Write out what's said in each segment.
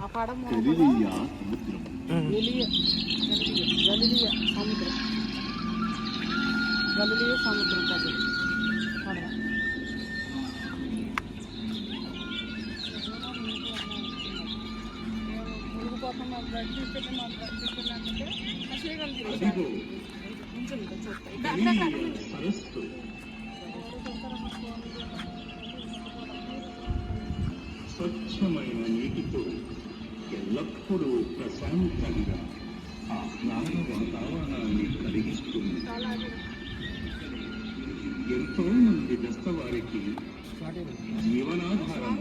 ఆ పడమ గలిలియా సముద్రం. గలిలియ సముద్రం పడవ. మునిగిపోతాం మాకు బ్లడ్ తీసుకెళ్ళి మాకు బ్లడ్ చూస్తాయి స్వచ్ఛమైన నీటితో ఎల్లప్పుడూ ప్రశాంతంగా ఆహ్లాద వాతావరణాన్ని కలిగిస్తుంది. ఎంతో మంది బెస్తవారికి జీవనాధారం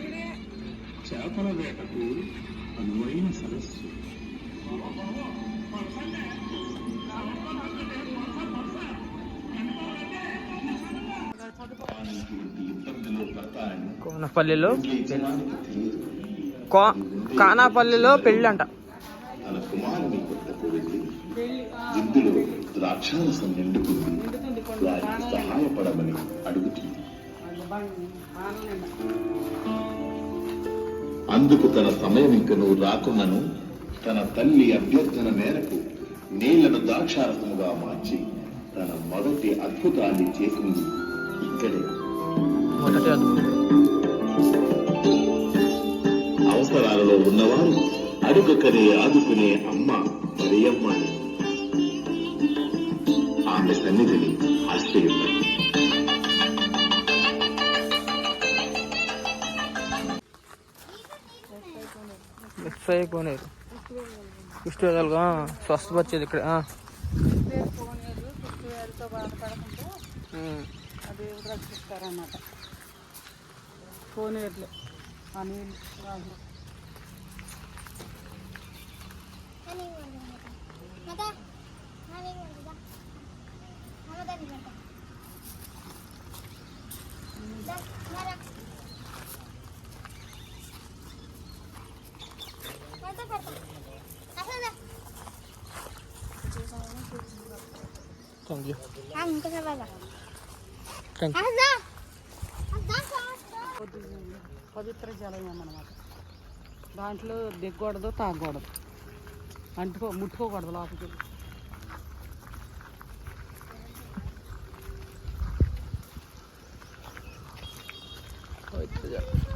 చేపల వేటకు అనువైన సరస్సు కోనపల్లిలో కానాపల్లిలో పెళ్ళి అంట ఇందులో ద్రాక్షారసం నిండుకుంది వారికి సహాయపడమని అడుగుతుంది అందుకు తన సమయం ఇంక నువ్వు రాకున్నను తన తల్లి అభ్యర్థన మేరకు నీళ్ళను ద్రాక్షారసముగా మార్చి తన మొదటి అద్భుతాన్ని చేసింది ఇక్కడే. మొదటి అద్భుతం. అవసరాలలో ఉన్నవారు అడుగకనే ఆదుకునే అమ్మ మరియమ్మ ఆమె సన్నిధిని ఆశ్రయించారు మిక్స్ అయిపోయినారు కుష్టిగా స్వస్థపరిచేది ఇక్కడ కోనేరు కోనేరులో ఆ నీళ్ళు పవిత్ర జలం అన్నమాట దాంట్లో దిగకూడదు తాగకూడదు అంటుకో ముట్టుకోకూడదు లోపలికి.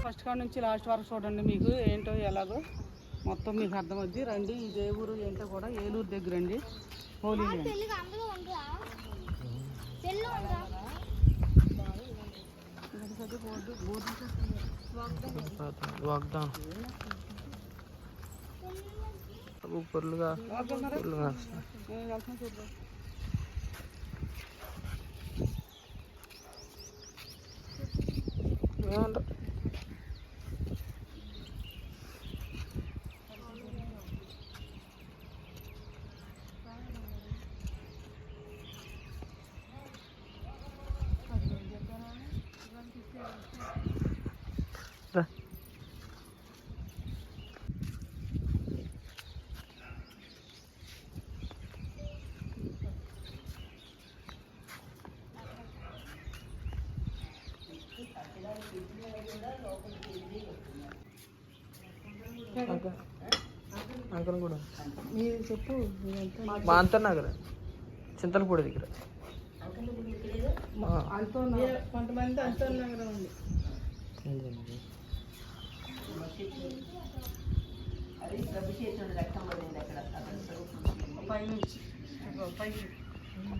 ఫస్ట్ కాడ నుంచి లాస్ట్ వరకు చూడండి మీకు ఏంటో ఎలాగో. మొత్తం మీకు అర్థమవుద్ది. రండి ఈ దేవుడు ఏంటో కూడా ఏలూరు దగ్గర అండి. హోలీ వాగ్దానం పొరులుగా పొరులుగా నేను అంకల్. అంకల్ కూడా. మీరు చెప్పు మా అంతర్ చింతలపూడి దగ్గర. కొంతమంది అంతో నగరం ఉంది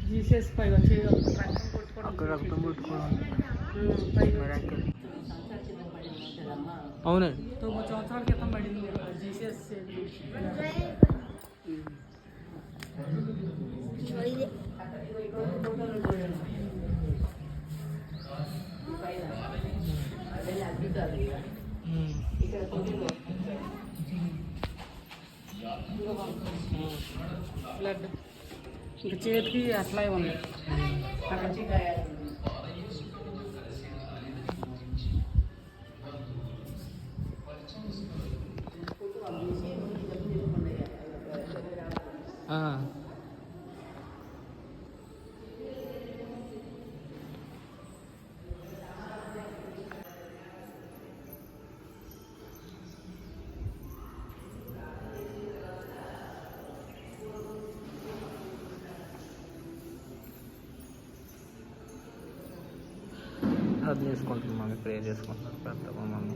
జీసస్ పై వచ్చి రక్తం కొట్టుకోవడం. రక్తం. అవునండి తొమ్మిది సంవత్సరాల క్రితం పడింది జీసస్ ఇది ఉమ్. బ్లడ్ ఇంకా చేతికి అట్లా ఉంది అక్కడ อ่า అర్థం చేసుకుంటున్నాం మమ్మీ ప్రేయర్ చేసుకుంటున్నాం పెద్ద mummy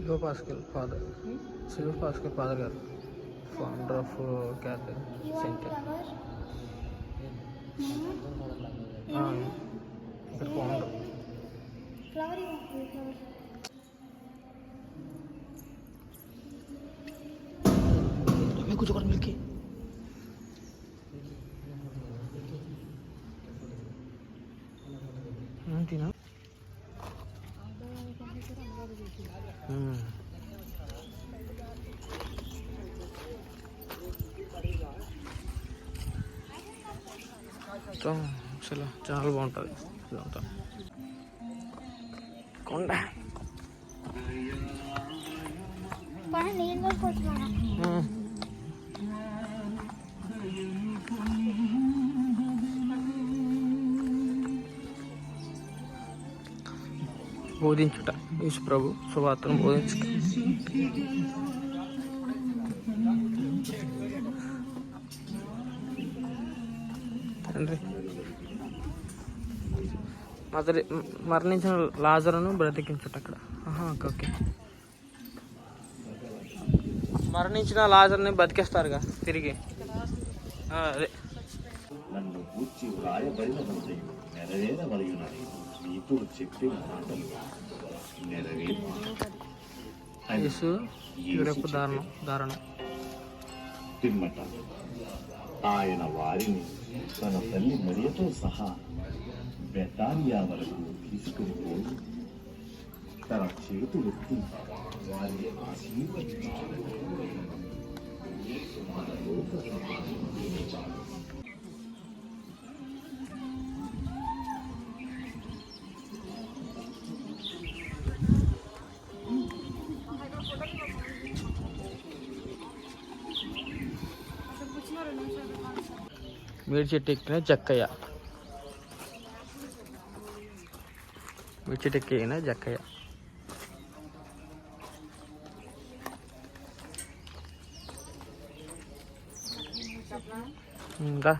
silver Pascal father silver Pascal father గారు ఫౌండర్ ఆఫ్ క్యాథలిక్ సెంటర్ ఇక్కడ ఫౌండర్ ఫ్లవర్ ఫ్లవర్ కూర్చోకూడదు మిల్కి ఏంటినా మొత్తం అసలు చాలా బాగుంటుంది. ఇదంతా. కొండ. బోధించుట. యేసు ప్రభు సువార్తను బోధించుట. తండ్రి. మదరి మరణించిన లాజరును బ్రతికించుట అక్కడ. Okay okay. మరణించిన లాజర్ని బతికేస్తారుగా తిరిగి. అదే. నన్ను గూర్చి వ్రాయబడినది నెరవేరవలయునని నీతో చెప్పిన మాటలు నెరవేరు యేసు యూరప్ దారుణం దారుణం. పిమ్మట ఆయన వారిని తన తల్లి మరియతో సహా బెతానియా వరకు తీసుకుని పోయి తన చేతులెత్తి వారిని ఆశీర్వదించాడు. మీడి చెట్టు ఎక్కిన జక్కయ్య మీడి చెట్టు ఎక్కిన జక్కయ్య ఇంకా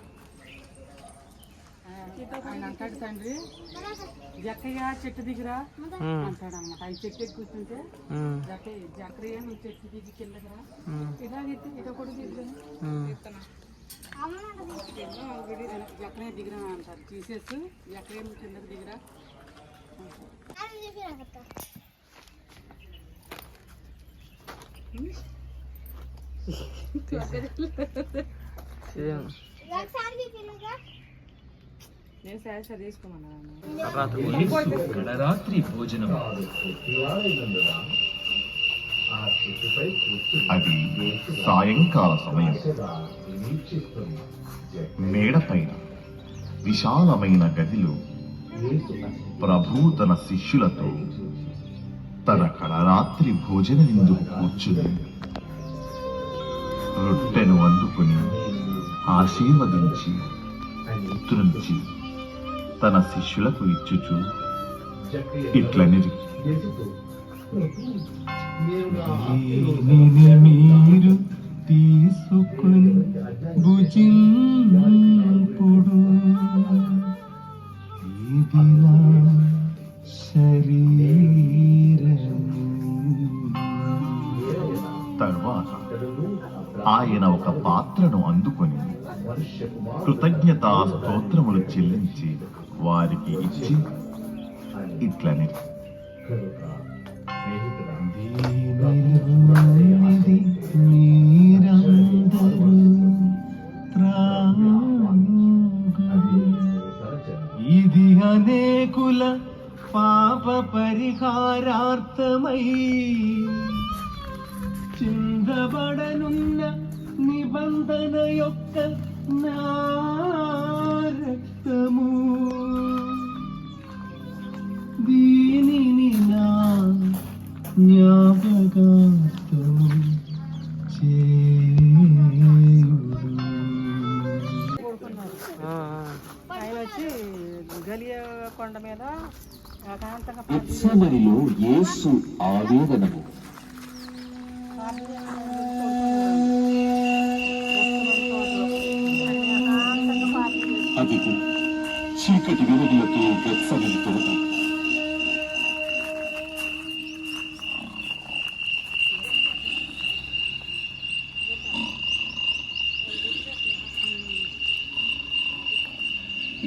ఆయన అంటాడు తండ్రి జక్కయ్య చెట్టు దిగిరా అంటాడు ఆయన చెట్టు ఎక్కి కూర్చుంటే జక్కయ్య జక్కయ్య నువ్వు చెట్టు దిగి ఇలాగైతే ఇట కూడా దిగుతాను జక్కయ్య దిగిరా అంటారు తీసేసి జక్కయ్య నువ్వు కిందకి దిగిరా అని చెప్పి నాకు అత్త. ఒకసారి చెప్పినాక నేను సరే సరే తీసుకోమన్నా గణరాత్రి భోజనం అది సాయంకాల సమయం. మేడపైన విశాలమైన గదిలో ప్రభు తన శిష్యులతో తన కడరాత్రి భోజన విందుకు కూర్చుని రొట్టెను అందుకుని ఆశీర్వదించి తృంచి తన శిష్యులకు ఇచ్చుచు ఇట్లనిరి. మీరు తీసుకుని భుజింపుడు. ఇది నా శరీరము ఆయన ఒక పాత్రను అందుకొని కృతజ్ఞతా స్తోత్రములు చెల్లించి వారికి ఇచ్చి ఇట్లని ఇది అనేకుల పాప పరిహారార్థమై చిందబడనున్న నిబంధన యొక్క జ్ఞాపకార్థము ఆయన కొండ మీద ఆవేదనము. అదిగో చీకటి వెలుగులతో గత్సమని తోట.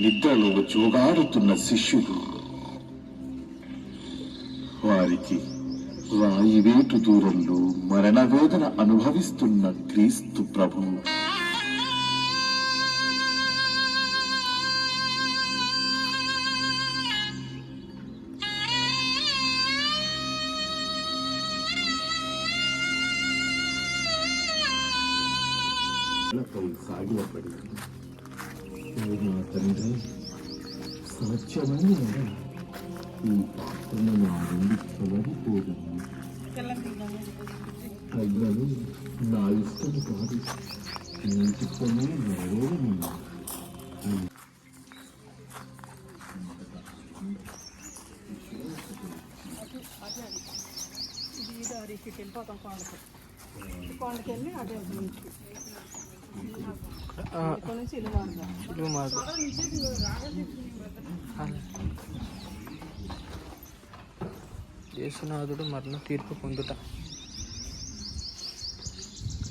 నిద్రలో జోగాడుతున్న శిష్యుడు. వారికి వాయువేటు దూరంలో మరణ వేదన అనుభవిస్తున్న క్రీస్తు ప్రభు. పై సాగిలపడి నీవు నా తండ్రి సాధ్యమైన ఈ పాత్రను నా నుండి తొలగిపోదము అయ్యను నా ఇష్టం కాదు. నీ చిత్తమే నెరవేరను వెళ్ళిపోతాం కొండకి కొండకి. వెళ్ళి అదే ఇల్లు మాకు యేసునాథుడు మరణ తీర్పు పొందుట.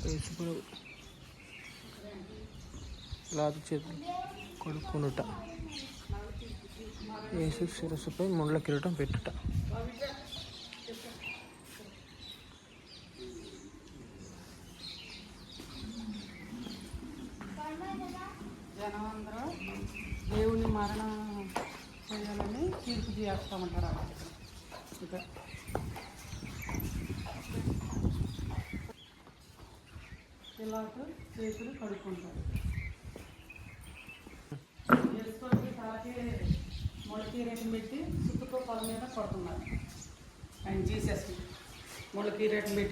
యేసుప్రభు లాదు చేతులు కొడుకునుట యేసు శిరస్సుపై ముండ్ల కిరీటం పెట్టుట. జనం దేవుని మరణ చేయాలని తీర్పు చేస్తామంటారు అక్కడ. ఇక. పిల్లలకు చేతులు కడుక్కుంటారు. తలకి మొలకి రేటు పెట్టి చుట్టుకో పొల మీద కొడుతున్నారు. ఆయన జీసస్ మొలకి రేటు పెట్టి